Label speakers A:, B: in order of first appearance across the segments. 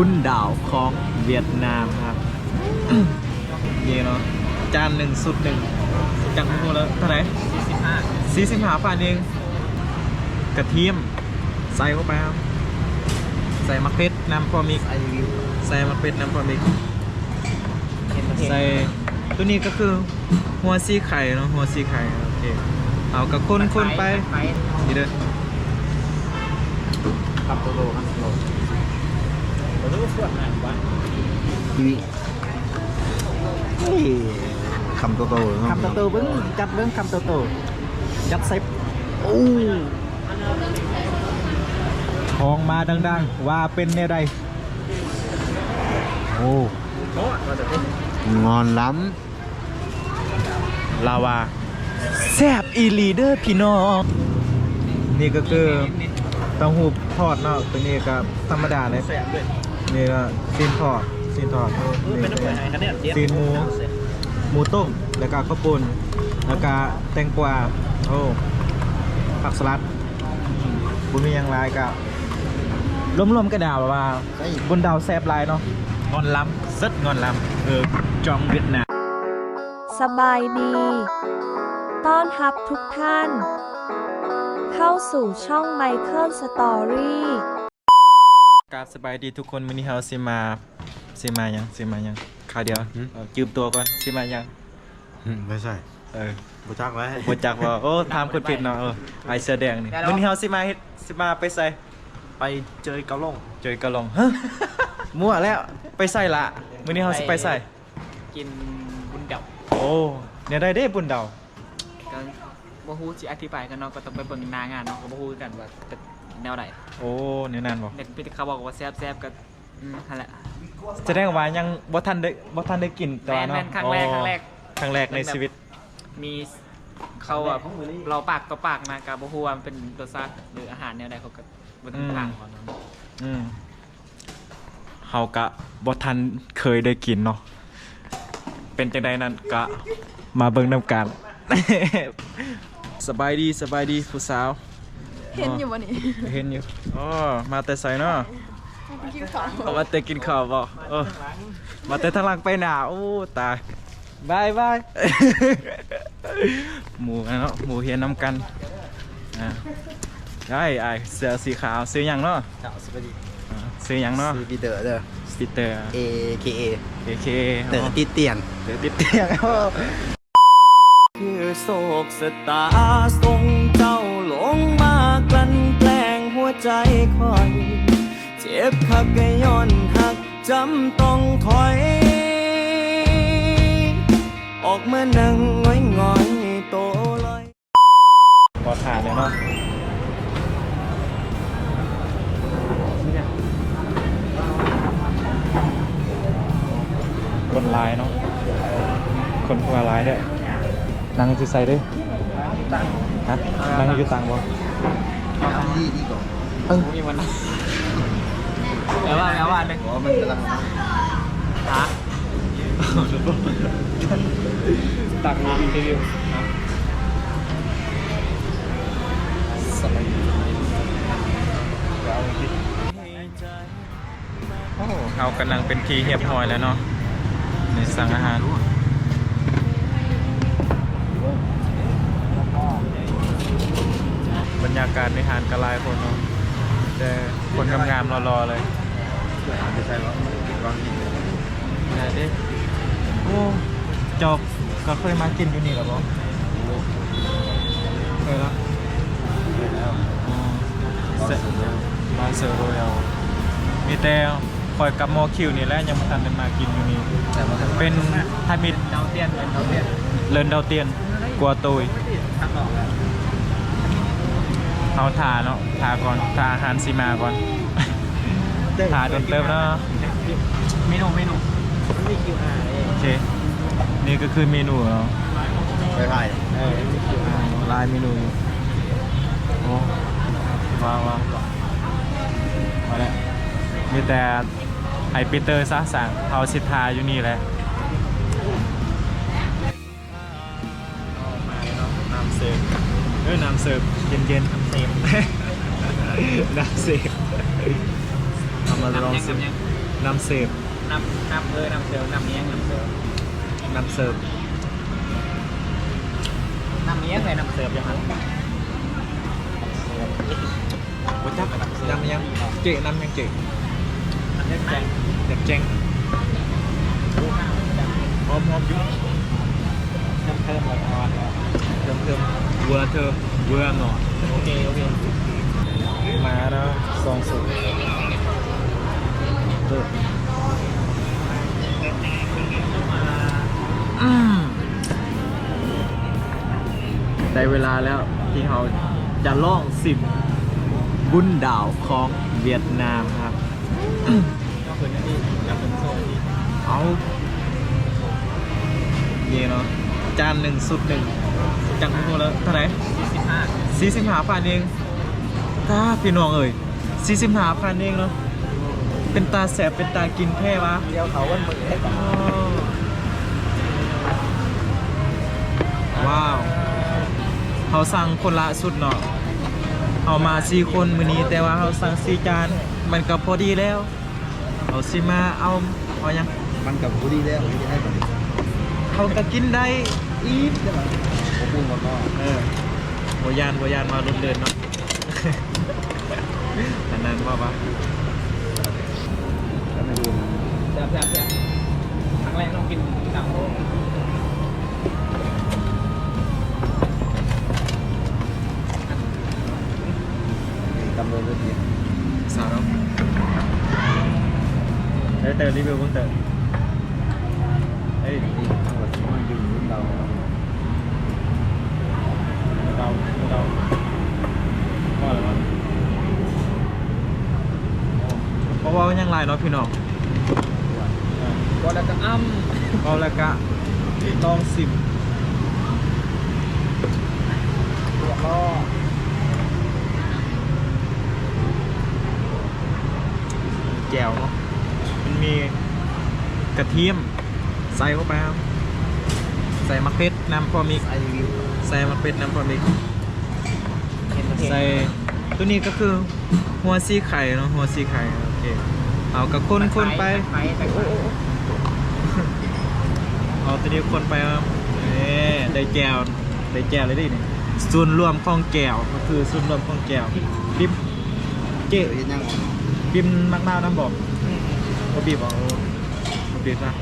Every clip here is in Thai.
A: บุญดาวของเวียดนามครับนี่เนาะจานหนึ่งสุดหนึ่งจังพูดแล้วเท่าไหร่สี่สิบห้าบาทเองกระเทียมใส่เข้าไปครับ ใส่มะเขือน้ำพอมิกใส่มะเขือน้ำพอมิกใส่ตัวนี้ก็คือหัวซีไข่เนาะหัวซีไข่โอเคเอากระคนคนไปนี่เด้อ
B: คำโตโลคำโตโล
A: ผมรู้ว่าขวดไหนวะ
B: นี่คำโตโต
A: คำโตโตเบิ้งจัดเบิ้งคำโตโตจัดเซฟ
B: โอ้
A: ทองมาดังๆ ว่าเป็นแนวใดโอ้
B: งอนล้
A: ลาวาแซบอีหลีเดอร์พี่น้อง นี่ก็คือเต้าหู้ทอดเนาะตัวนี้ก็ธรรมดาเลย นี่ก็ซีนทอดซีนทอดนี่ซีนหมูหมูต้มแล้วก็ข้าวปุ้นแล้วก็แตงกวาโอ้ผักสลัดบุญมีอย่างไรก็รวมๆกระดาวว่าบนดาวแซบหลายเนาะงอนล้ำซึดงอนล้ำเออจองเวียดนาม
C: สบายดี ต้อนรับทุกท่าน เข้าสู่ช่องไมเคิลสตอรี่
A: กราบสบายดีทุกคนมื้อนี้เฮาสิมาสิมาหยังสิมาหยังข่าวเดียวเออจืมตัวก่อนสิมาหยังำ
B: ไม่ใช่
A: เออ
B: บูจักไว้
A: บ่จักว่าโอ้ถามคนผิดเนาะเออไอเสื้อแดงนี่มื้อนี้เฮาสิมาเฮ็ดสิมาไปใส่
B: ไปเจอเกาลง
A: เจอกะลองฮะมั่วแล้วไปใส่ละมื้อนี้เฮาสิไปใส่
D: กินบุญเดา
A: โอ้เนี่ยได้เด้บุญดาว
D: ก็บ่ฮู้สิอธิบายกันเนาะก็ต้องไปเบิ่งหน้างานเนาะก็บ่ฮู้กันว่าเป็น แนวใด
A: โอ้เนี่ยนานบ่
D: เด็กพี่เขาบอกว่าแซ่บๆก็อืมนั่นแหละ
A: แสดงว่ายังบ่ทันได้บ่ทันได้กินแต่
D: แม่
A: ว่านเนาะ
D: แม่นครั้งแรกครั้งแรก
A: ครั้งแรกในชีวิต
D: มีเขาแบบเราปากต่อปากนะก็บ่ฮู้ว่ามันเป็นรสชาติหรืออาหารแนวใดเขาก็บ่ต้องถามก่อนเนาะ
A: อืมเฮากะบ่ทันเคยได้กินเนาะเป็นจังใดนั้นกะมาเบิ่งนำกัน สบายดีสบายดีผู้สาว
E: เห็นอยู่วันนี้
A: เห็นอยู่อ๋อมาแต่ไสเนาะ
E: กินข้าว
A: เอามาแต่กินข้าวบ่เออมาแต่ทางหลังไปหนาโอ้ตายบายบายหมูกันเนาะหมูเฮียนนำกันอ่าได้ไอายเสื้อสีขาวซื้อหยังเนาะ
B: เจ้าสวัสดี
A: อ่าซื้อหยังเนาะ
B: ซีบีเดอร์เด้อ
A: ปีเตอร์
B: A K A
A: AK
B: เตอร์ติดเตียน
A: เดี๋ยวติดเตียง
F: คือโศกสตาทรง ใจคอย เจ็บคักก็ย้อนหักจำต้องถอย ออกมานั่งง้อยงอยๆโตลอย
A: พอทานเลยเนาะคนลายเนาะ คนพัวลายด้วยนางจะใส่ด้วยฮะนางอยู่ตังบ่
B: ที่ที่ก่อน
A: เออ
D: มีวันนั้นแปลว่าแปลว่าหนึง
B: อ๋อมันกำลัง
D: ฮะ
A: ตังมารีวิวสบายดีโอ้เขากำลังเป็นทีเรียบร้อยแล้วเนาะในสั่งอาหารบรรยากาศในหารกระลายคนเนาะ แต่คนงามๆรอๆเลย
B: ไม่ใช่หรอกลองกิน
A: ไหนดิโอ้จอกก็เคยมากินอยู่นี่หรอบ่เคยแล้ว
B: แล้ว
A: อ๋อเสร็จมาเซอร์โรยัลมีแต่คอยกับหมอคิวนี่แหละยังไม่ทันได้มากินอยู่นี่
B: แต่ว่า
A: เป็นไฮมิด
D: เดาเตียนเป็นเดาเตียน
A: เลินดาวเตียนกัวตุย
D: ทางออกแล้ว
A: เอาทาเนาะทาก่อนทาอาหารซีมาก่อนทาโดนเติมเนาะ
D: เมนูเมนูมี QR เอง
A: โอเคนี่ก็คือเมนูเนาะ
B: ไปไผ่
A: เออลายเมนูอยู่โอ้ว้าวว้าวมาแล้วมีแต่ไอปีเตอร์ซะสั่งเอาสิทธาอยู่นี่แหละ ออน้ำเสิร์ฟเย็นเย็นๆเต็มน้ำเสิร์ฟเอามาลอง
D: ยัง
A: สิ
D: ยัง
A: น้ำเสิร์ฟ
D: น้ำน้ำเออน้ำเสือน้ำเนี้ยงน้ำเสือ
A: น้ำเสิร์ฟ
D: น้ำเนี้ยงเลยน้ำเสือยังไง
A: บ่จักน้ำยังเจ๊น้ำยังเจ๊
D: น้ำเนี้ยงแจง
A: อยากแจ้ง
D: ดูข้าวจัง
A: หอมหอมอยู่
D: น้ำเพิ่มเลยอ่อน
A: เติมเติม เวอร์เธอเวอร์หน่อย
D: โอเคโอเค
A: มาแล้วสองสุดเลิกอืมได้เวลาแล้วที่เขาจะล่องสิบบุญดาวของเวียดนามครับ
D: ก็คือนั่นดีก็คือโซนดี
A: เอานี่เนาะจานหนึ่งสุดหนึ่ง จังหูแล้วเท่าไหร่
D: สี่สิบห้า
A: สี่สิบห้าพันเองตาพี่น้องเอ่ยสี่สิบห้าพันเองเนาะเป็นตาแสบเป็นตากินแค่วะ
D: เดียวเขาวันมือให้ก่อน
A: ว้าวเขาสั่งคนละสุดเนาะเอามาสี่คนมื้อนี้แต่ว่าเขาสั่งสี่จาน มันก็พอดีแล้วเอาสิมาเอาเอายัง
B: มันกับผู้ดีแล้วที่ให้ก่อนดิ
A: เขาก็กินได้อีก
B: ผมพูดมันก็
A: เออโบยานโบยานมาลุนเดินเนาะอันนั้นว่าปะ
B: แล้วไม่รู้
D: แซ่บแซ่บแซ่บครั้งแรกต้องกินกับโอ้
B: ตำรวจเลยที
A: สาวเนาะเฮ้ยเตอร์รีวิวเพิ่งเตอร์เฮ้ย
B: นี่ตำรวจที่มันอยู่รุ่นเรา
A: เราเราว่าอะไรวะเพราะว่ายังไลน์เนาะพี่น้อง
D: ก็แล้วก็อ้ำ
A: เอาละกะลองสิบ
D: ตัวก็
A: แกวเนาะมันมีกระเทียมใส่เข้าไปครับใส่มะเขือน้ำพอมี
B: ไอวิว
A: ใส่มะเขือน้ำพอมิก
D: เห็นเห็น
A: ใส่ตัวนี้ก็คือหัวซีไข่เนาะหัวซีไข่โอเคเอากับคนคนไป
D: ไปไปโอ้โอ้
A: เอาตัวนี้คนไปครับนี่ได้แก้วได้แก้วเลยดินี่ส่วนรวมของแก้วก็คือส่วนรวมของแก้วบิมเจ๊
B: เดี๋ยวยัง
A: บิมมากๆน้ำบอกก็บีบเอาบ่บีบนะ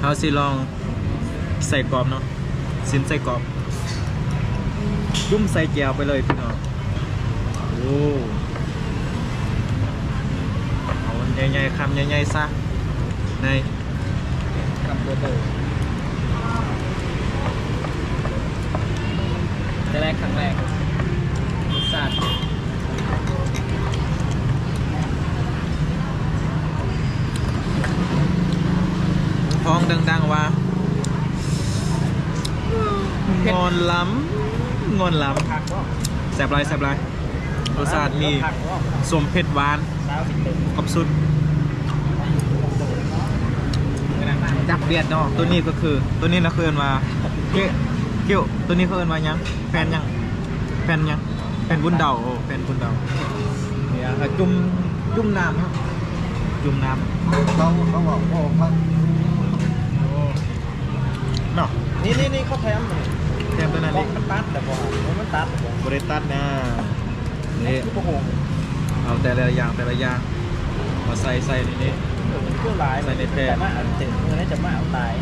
A: เอาสิลองใส่กรอบเนาะ สินใส่กรอบจุ่มใส่แก้วไปเลยพี่น้องโอ้เอาใหญ่ๆคำใหญ่ๆซะใน
D: กับตัวเตอแต่แรกครั้งแรกรสชาติ
A: ท้องดังๆว่า งอนล้ำงอนล้
D: ผักก็ำ
A: แซ่บไรแซ่บไรรสชาติมี
D: ผักก็
A: สมเผ็ดหวาน
D: สาวสิบเต็ม
A: ครบสุด
D: กระดังมาก
A: จักเบียดเนาะตัวนี้ก็คือ ตัวนี้นะคือเอินว่าเกี้ยวเกี้ยวตัวนี้เขาเอินว่าหยังแฟนหยังแฟนหยังแฟนบุญเดาโอ้แฟนบุญเดาเนี่ยก็จุ่มจุ่มน้ำครับจุ่มน้ำ
B: เขาเขาบอกพ่อเขา
A: เนาะ
D: นี่นี่นี่เขาแถม
A: แถมตัวนั้น
D: บล็
A: ดิ
D: อกมันตัดแต่บ่มันตัดแต่บ่
A: บริตัดนะนี่
D: คือโอ้โห
A: เอาแต่ละอย่างแต่ละอย่างมาใส่ใส่ในนี้
D: มันเครื่องหลาย
A: ใส่ในแพร่
D: แต่มาอันเจ็บเงินให้จะมาเอาตาย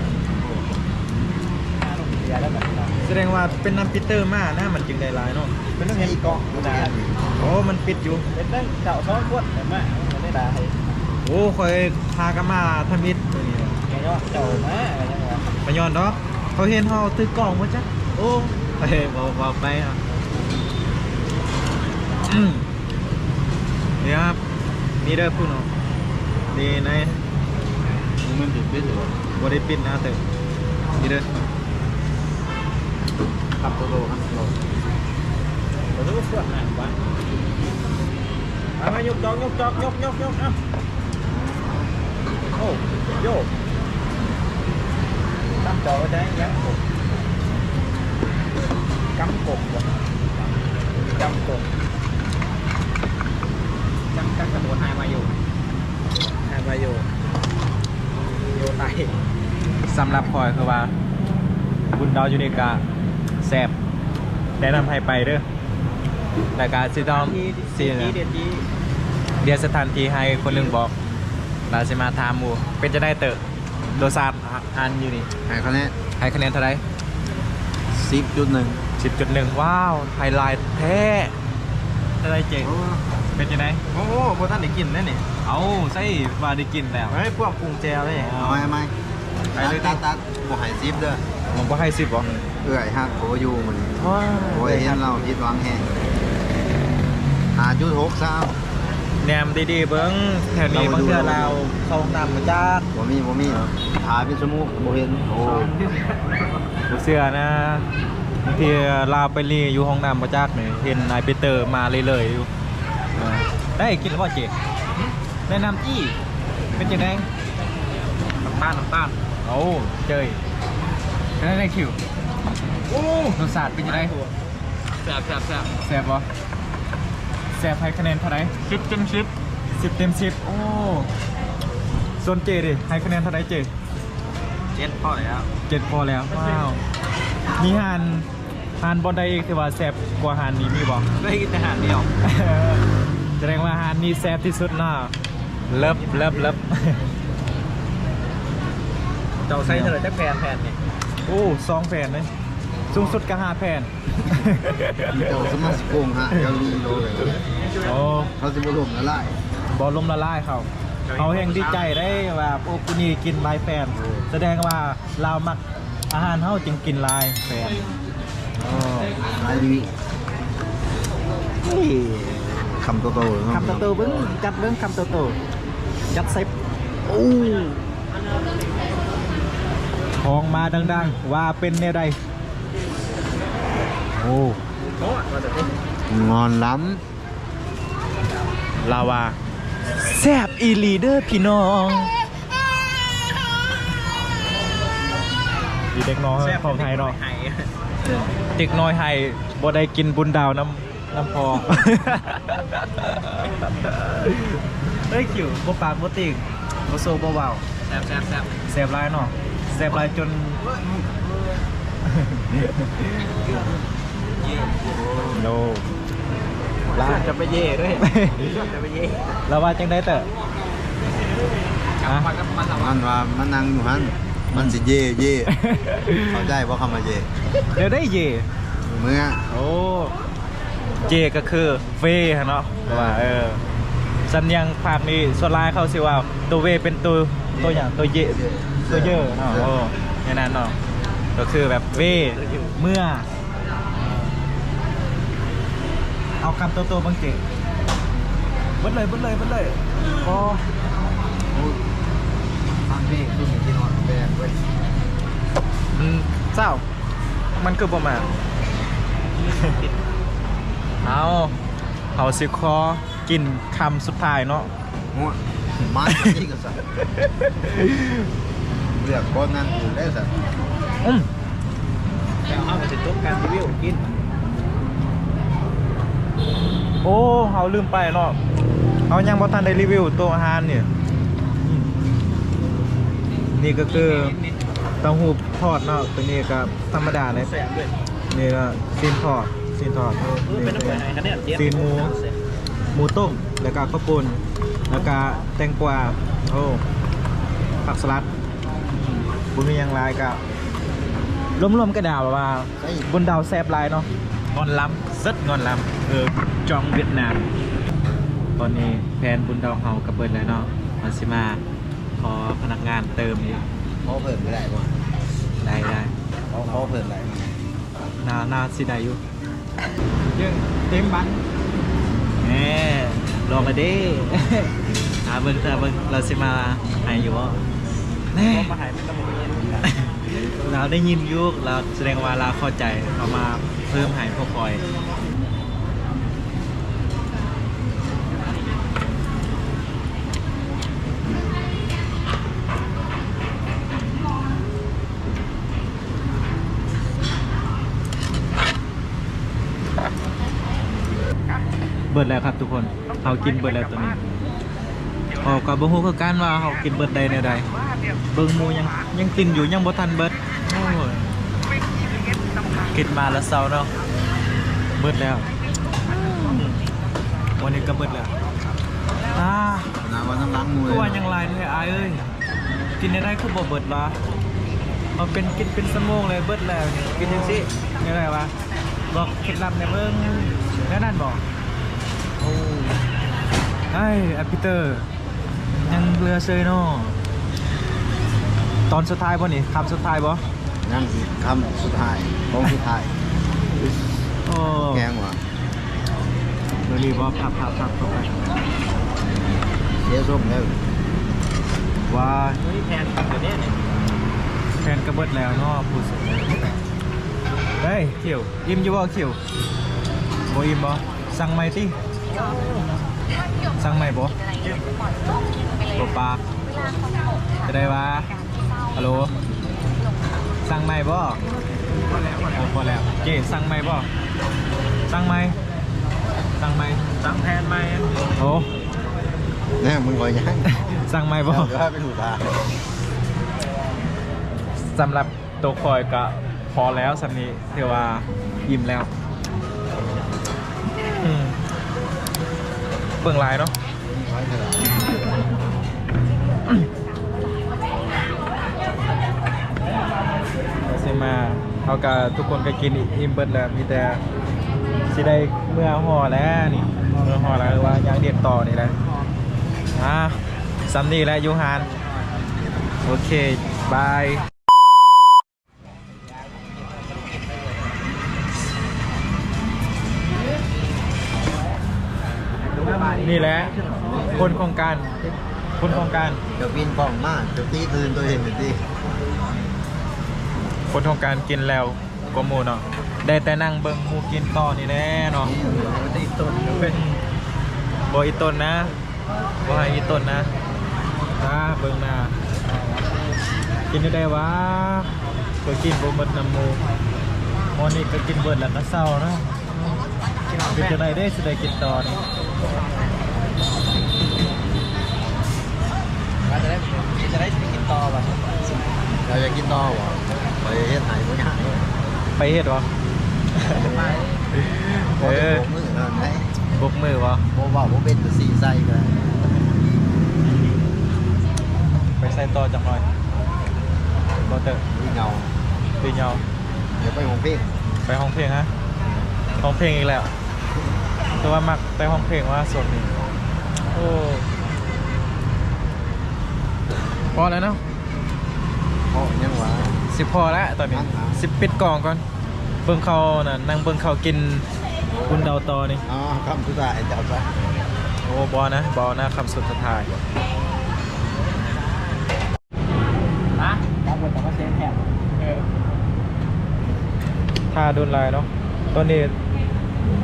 D: ต้องเสียแล้วแบบนี้
A: แสดงว่าเป็นน้ำปิเตอร์มานะมันจึงได้หลายเนาะ
D: เป็นต้องเห็นกล่อง
B: มัน
D: นะ
B: เรียน
A: โอ้มันปิดอยู่
D: เป็นตั้งเก่าซ้อนขวดแต่มามันได้ด่าให้
A: โอ้คอยพากันมาทำอิฐตัวนี้
D: ไงเนาะเจ้ามาอะไรยังไง
A: ไปย้อนดอกเขาเห็นเฮาตื้อกล่องมาจ้ะ โอ้ไปบอกบอกไปอะอืมนี่ครับนี่เด้อพูดเนาะนี่ใน
B: มันติดเป็นอยู่
A: บริปิด
D: จอกยกจอกยกยกยกอะโอ้โยกตั้งจอไว้ได้ยังกบกำกบวะกำกบจำจำกระโดดหายมาอยู่มาโยโยไต
A: สำหรับคอยคือว่า บุญดาวยูนิกาแซบแนะนำให้ไปเด้อแต่การสิต้อง
D: ที่
A: สิ
D: ที่เด็ดที่
A: เดียวสถานที่ให้คนหนึงบอก เราจะมาถามหมูเป็นจะได้เตอะโดซาดอันอยู่นี่
B: ให้คะแนน
A: ให้คะแนนเท่าไหร่
B: สิบจุดหนึ่ง
A: สิบจุดหนึ่งว้าว ไฮไลท์แท้อะไรเจ๋งเป็นยังไง
D: โอ้โหโบท่านได้กินแน่นี่
A: เอาใส่ว่าได้กินแล้ว
D: เฮ้ยพวกปรุงแจวเลย
B: เอาไหมเอาไหม
A: ไปเลย
B: ตัดตัดบ่ใหายซิปเด้อ
A: ผมก็ให้สิบบ่
B: เอื้อยฮักโออยู่มัน
A: ว้า
B: โอ้ยเห็นเราคิดหวังแห้งหาจุดหกสาม
A: แนมดีๆเบิ้งแถวนี้บางเทื่อเราเข้าห้องน้ำมาจาก
B: บ่มีบ่มีหาเป็นชั่วโมงบ่เห็นโอ้
A: บ่เสื้อนะบาง ทีลาวไปรีอยู่ห้องน้ำมาจากนี่เห็นนายปีเตอร์มาเลยๆอยู่เออได้กินแล้วบ่เจ๊แนะนำจี้เป็นยังไง
D: น้ำตาลน้ำตาล
A: เอาเจยเป็นยังไงคิวโอ้รสชาติเป็นยังไง
D: แซ่บแซ่บแซ่บ
A: แซ่บบ่แซ่บให้คะแนนเท่าไหร่
D: ชิปเต็มชิป
A: สิบเต็มสิบโอ้ส่วนเจดิให้คะแนนเท่าไหร่เจ
D: เจ็ดพอแล้ว
A: เจ็ดพอแล้วว้าว มีหานหานบอลใดอีกที่ว่าแซ่บกว่าหานนี้มีบ่
D: ได้กินแต่อาหารเดียว
A: แสดงว่าหานนี้แซ่บที่สุดเนาะเลิฟเลิฟเลิฟ
D: เจ้าใส่เท่าไหร่จักแผ่นแผ่นนี่
A: โอ้สองแผ่นเลยสูงสุดก็ห้าแผ่น
B: เจ้าสมาสิโกงฮะเจ้าลีโลเลย
A: โอ้
B: เขาสิบ่ล่มละลาย
A: บอลลมละลายเขา เขาแห่งดีใจได้ว่าโอ้กูนี่กินหลายแฟน แสดงว่าเรามัก อาหารเฮาจึงกินหลายแฟนโอ้
B: หลายดีนี่คำโตๆเนาะ
A: คำโตๆเบิ้งจัดเบิ้งคำโตๆจัดเซฟโอ้ของมาดังๆ ว่าเป็นแนวใดโอ้
D: โอ้มาจากที่
B: งอนล้
A: ลาวาแซบอีหลีเดอร์พี่น้อง ดีเด็กน้อยของไทยเนาะ
D: ไห้
A: เด็กน้อยไห้บ่ได้กินบุญดาวน้ำน้ำพอเฮ้ยคิวบ่ปากบ่ติ่งบ่โซบ่เว้า
D: แซ่บแซ่บแซ่บ
A: แสบหลายเนาะแสบหลายจนโนลา
D: จะไปเย่ด้วยจะไปเย่
A: แล้วว่าจังได้เตอะ
D: กลับมากับมันละำ
B: มันว่ามันนั่งอยู่หัน มันสิเย่เย่เข้าใจบ่คำว่าเย่
A: เดี๋ยวได้เย
B: เมื่อ
A: โอ้เจก็คือเฟฮะเนาะว่าเออสัญญาณภาคนี้ส่วนหลายเขาสิว่าตัวเวเป็นตัวตัวอย่างตัวเยตัวเยอะเนาะโอ้ในนั้นเนาะก็คือแบบเวเมื่อ เอาคำตัวๆบางเจเบิดเลยเบิดเลยเบิดเลยโอ้
B: ฟังเพลงคือมีที่นอน แบกเว้ย
A: อืมเศร้า มันคือประมาณเอาเขาสิคอกินคำสุดท้ายเนาะ
B: งัวมาที่ก็สั่นเลือกคนนั้นอยู่ได้สั่น
A: อืม
D: แล้วเอาไปติดตุ๊กการรีวิวกิน
A: โอ้เขาลืมไปเนาะเขายังบ่ทันได้รีวิวตัวอาหารเนี่ยอืม นี่ก็คือเต้าหู้ทอดเนาะตัวนี้ก็ธรรมดาเลย
D: แซ่บด้วย
A: นี่ก็ซีนทอดซีนทอด
D: เออเป็นน้ำเปลือกไหนคะเนี่ยเจี๊ยบ
A: ซีนหมูหมูต้มแล้วก็ข้าวปุ้นแล้วก็แตงกวาโอ้ผักสลัดบุญมีหยังหลายก็รวมๆกระดาวว่าบนดาวแซบหลายเนาะงอนล้ำซึดงอนล้ำเออจองเวียดนามตอนนี้แผนบุญดาวเฮากับเบิร์ดแล้วเนาะมันสิมา ขอพนักงานเติมอยู่
B: เขาเพิ่มไม่ได้บ่
A: ได้ได้
B: เขาเขาเพิ่มอะไร
A: นานาสิได้อยู่ยังเต็มบันแหมลองกันดิ หาเบิ่งแต่เบิ่งเราสิมาหายอยู่บ่แน่
D: มาหายเป็นตะมุกเย็น
A: เราได้ยินอยุกเราแสดงว่าเราเข้าใจเรามาเพิ่มหายพวกคอย บิดแล้วครับทุกคนเอากินเบิดแล้วตัวนี้อ๋อก็บ่ฮู้คือกันว่าเขากินเบิดใดแนวใดเบิ่งหมูยังยังกินอยู่ยังบ่ทันเบิดโอ้ยกินมาแล้วเศร้าเนาะเบิดแล้ววันนี้ก็เบิดแล้วอ่า
B: หนาวันน้ำล้างมือ
A: ก็ว่ายังหลายแท้อายเอ้ยกินได้ได้คือบ่เบิดวะมันเป็นกินเป็นสมองเลยเบิดแล้วนี่กินจังซี่ยังไงวะบอกเคล็ดลับในเบิ่งแน่นั่นบอก โอ้ไอ้อปีเตอร์ ยังเรือเซยเนาะตอนสุดท้ายป่ะนี่คำสุดท้ายป่ะ
B: นั่นสิคำสุดท้ายของสุดท้าย
A: โอ้
B: แกงหวะ
A: เดี๋ยวรีบว่าพับพับพับเข้าไป
B: เสียส้มแล้ว
A: ว่า
D: เฮ้ยแพนเดี๋ยวนี้เนี่ย
A: แฟนกระเบิดแล้วเนาะพูดสิเฮ้ยเขียวอิ่มอยู่บ่เขียวบ่อิ่มบ่สั่งใหม่ติ สั่งใหม่บ่บ่ปากจะได้ว่าฮัลโหลสั่งใหม่บ่พอแล้วพอแล้วเจ๊สั่งใหม่บ่สั่งใหม่สั่งใหม่
D: สั่งแพนไหม
A: โอ้
B: แน่มึงคอยยัง
A: สั่งใหม่บ่
B: เดี๋ยวให้เป็นหูตา
A: สำหรับตัวคอยก็พอแล้วสำนี้ถือว่าอิ่มแล้ว เบิ่งหลายเนาะเซมาเขาก็ทุกคนก็กินอิ่มเบิดแล้วมีแต่สิได้เมื่อห่อแล้วนี่เมื่อห่อแล้วหรือว่ายังเด็ดต่อนี่แหละอะสำนีแล้วยูฮานโอเคบาย นี่แหละ คนโครงการ คนโครงการ
B: เดี๋ยวปีนกล่องมากเดี๋ยวตีคืนตัวเองเดี๋ยวตี
A: คนโครงการกินแล้วก็หมูเนาะ ได้แต่นั่งเบิ่งหมูกินต่อนี่แน่เนาะ
B: ตีต้น
A: เป็นบอีต้นนะบให้อีต้นนะอ่าเบิ่งหน้ากินได้ได้วะก็กินบ่หมดน้ำหมูมอนี่ก็กินเบิดแล้วก็เศร้าเนาะเป็นจังไดได้สิได้กินต่อนี่
D: จะได้จะได้กินต่อป่ะ
B: เราจะกินต่อวะไปเฮ็ดไหนบ่ยาก
A: ไปเฮ็ดวะ
B: พอจะโบกมือเท่าไหม
A: บกมือวะ
B: โบว่าโบเป็นตัวสี่ไส้ก็ได้
A: ไปใส่ต่อจังหน่อยบอเตอร์
B: มีเงา
A: ตีเงา
B: เดี๋ยวไปของเพี่
A: ไปห้องเพลงฮะห้องเพลงอีกแล้ว แต่ว่ามักไปห้องเพลงว่าส่วนนี้โอ้พอแล้วเนาะ
B: เพราะยังหวะ
A: สิพอแล้วตอนนี้
B: อะ
A: สิปิดกล่องก่อนเบิ่งเขาน่ะนั่งเบิ่งเขากินบุญเดาตอนี่
B: อ๋อคำสุดท้ายจะเอาไป
A: โอ้บอนะบอนะคำสุดท้าย
D: ฮะรับเงินแต่ว่าเซฟแพน
A: ท่าโดนลายเนาะตอนนี้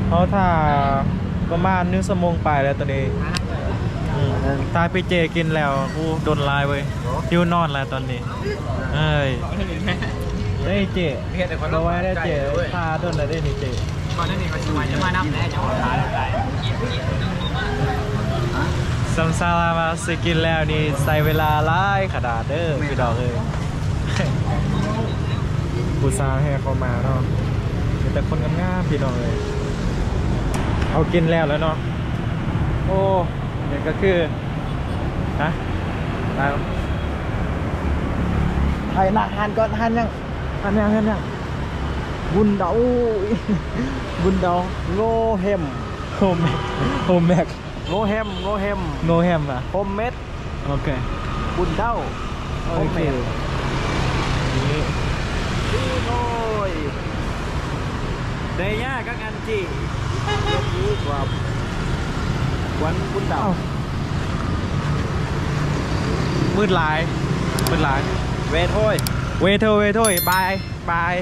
A: เขาท่าประมาณนึงสมงไปแล้วตอนนี้อืมตายไปเจกินแล้วกูโดนลายเว้ยหิวนอนแล้วตอนนี้เอ้ยได้เจ
D: เพียแต่คน
A: เราไว้ได้เจท่าโดนอะไรได้นี่เจ
D: ก่อนหน้านี้มันชวนจะมานับแน่จะขอทานอะไร
A: ซัมซาลามาสกินแล้วนี่ใส่เวลาหลายขนาดเด้อพี่ดอกเอ้ยกูซาให้เขามาเนาะมีแต่คนงามๆพี่น้องเลย เอากินแล้วแล้วเนาะโอ้เนี่ยก็คือฮะแล้วไทยหนักหันก่อนหันยังหันยังหันยังบุญเดาบุญเดา
D: โงเฮม
A: โฮมแม็กโฮมแม็ก
D: โงเฮมโงเฮม
A: โนแฮมอะ
D: โฮมเม็ด
A: โอเค
D: บุญเด้า
A: โอเคนี่
D: โอ้ยเดย่ากังอันจี ยกนี้กว่าวันบุญเด้า
A: เอ้ามืดหลาย มืดหลาย
D: เวทโอ้ย
A: เวทเทอร์เวทเทอร์บาย บาย